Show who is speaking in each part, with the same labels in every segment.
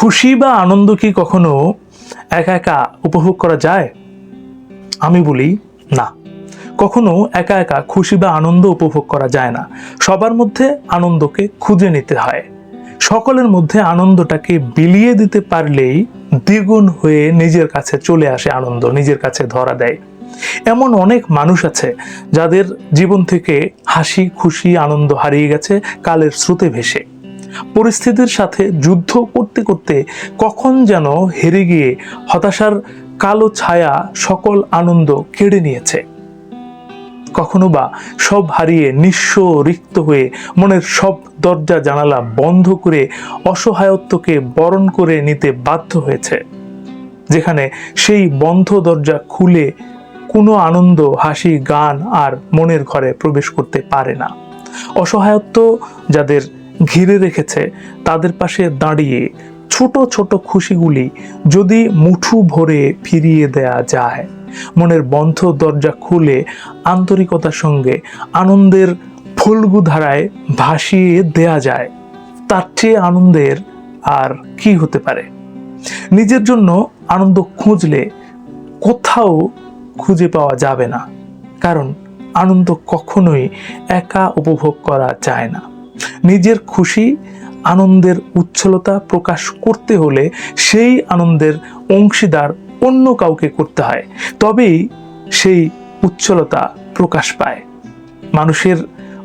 Speaker 1: খুশি বা আনন্দ কি কখনো একা একা উপভোগ করা যায়? আমি বলি, না। কখনো একা একা খুশি বা আনন্দ উপভোগ করা যায় না। সবার মধ্যে আনন্দকে খুঁজে নিতে হয়। সকলের মধ্যে আনন্দটাকে বিলিয়ে দিতে পারলেই দ্বিগুণ হয়ে নিজের কাছে চলে আসে আনন্দ, নিজের কাছে ধরা দেয়। এমন অনেক মানুষ আছে যাদের জীবন থেকে হাসি, খুশি, আনন্দ হারিয়ে গেছে, কালের স্রোতে ভেসে। পরিস্থিতির সাথে যুদ্ধ করতে করতে কখন যেন হেরে গিয়ে হতাশার কালো ছায়া সকল আনন্দ কেড়ে নিয়েছে। কখনো বা সব হারিয়ে নিঃস্ব রিক্ত হয়ে মনের সব দরজা জানালা বন্ধ করে অসহায়ত্বকে বরণ করে নিতে বাধ্য হয়েছে, যেখানে সেই বন্ধ দরজা খুলে কোনো আনন্দ, হাসি, গান আর মনের ঘরে প্রবেশ করতে পারে না। অসহায়ত্ব যাদের ঘিরে রেখেছে তাদের পাশে দাঁড়িয়ে ছোট ছোট খুশিগুলি যদি মুঠু ভরে ফিরিয়ে দেয়া যায়। মনের বন্ধ দরজা খুলে আন্তরিকতার সঙ্গে আনন্দের ফুলগু ধারায় ভাসিয়ে দেয়া যায়, তার চেয়ে আনন্দের আর কি হতে পারে? নিজের জন্য আনন্দ খুঁজলে কোথাও খুঁজে পাওয়া যাবে না, কারণ আনন্দ কখনোই একা উপভোগ করা যায় না। নিজের খুশি, আনন্দের উচ্ছলতা প্রকাশ করতে হলে সেই আনন্দের অংশীদার অন্য কাউকে করতে হয়। তবেই সেই উচ্ছলতা প্রকাশ পায়। মানুষের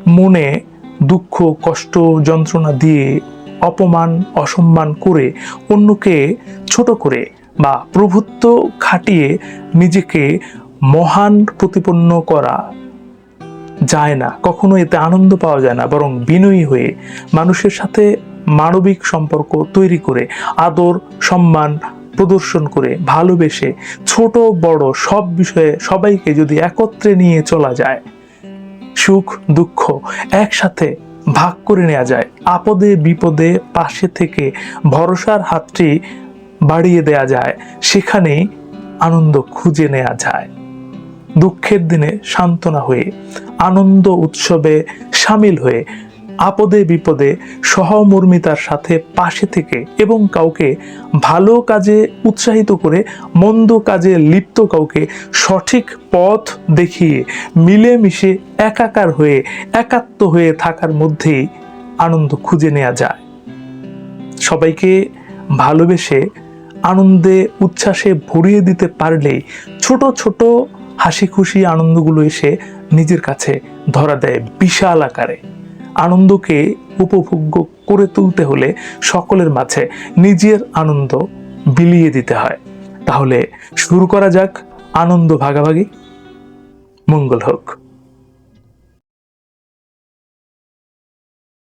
Speaker 1: মনে দুঃখ, কষ্ট, যন্ত্রণা দিয়ে অপমান, অসম্মান করে অন্যকে ছোট করে বা প্রভুত্ব খাটিয়ে নিজেকে মহান প্রতিপন্ন করা যায় না কখনো এতে আনন্দ পাওয়া যায় না, বরং বিনয়ী হয়ে মানুষের সাথে মানবিক সম্পর্ক তৈরি করে, আদর, সম্মান প্রদর্শন করে, ভালোবেসে ছোট, বড় সব বিষয়ে সবাইকে যদি একত্রে নিয়ে চলা যায়, সুখ, দুঃখ একসাথে ভাগ করে নেওয়া যায়, আপদে বিপদে পাশে থেকে ভরসার হাতটি বাড়িয়ে দেয়া যায়, সেখানেই আনন্দ খুঁজে নেওয়া যায়। দুঃখের দিনে সান্ত্বনা হয়ে আনন্দ উৎসবে সামিল হয়ে আপদে বিপদে সহমর্মিতার সাথে পাশে থেকে এবং কাউকে ভালো কাজে উৎসাহিত করে মন্দ কাজে লিপ্ত কাউকে সঠিক পথ দেখিয়ে মিলেমিশে একাকার হয়ে, একাত্ম হয়ে থাকার মধ্যেই আনন্দ খুঁজে নেওয়া যায়। সবাইকে ভালোবেসে, আনন্দে, উচ্ছ্বাসে ভরিয়ে দিতে পারলেই ছোট ছোট হাসি খুশি আনন্দগুলো এসে নিজের কাছে ধরা দেয় বিশাল আকারে। আনন্দকে উপভোগ্য করে তুলতে হলে সকলের মাঝে নিজের আনন্দ বিলিয়ে দিতে হয়। তাহলে শুরু করা যাক আনন্দ ভাগাভাগি। মঙ্গল হোক।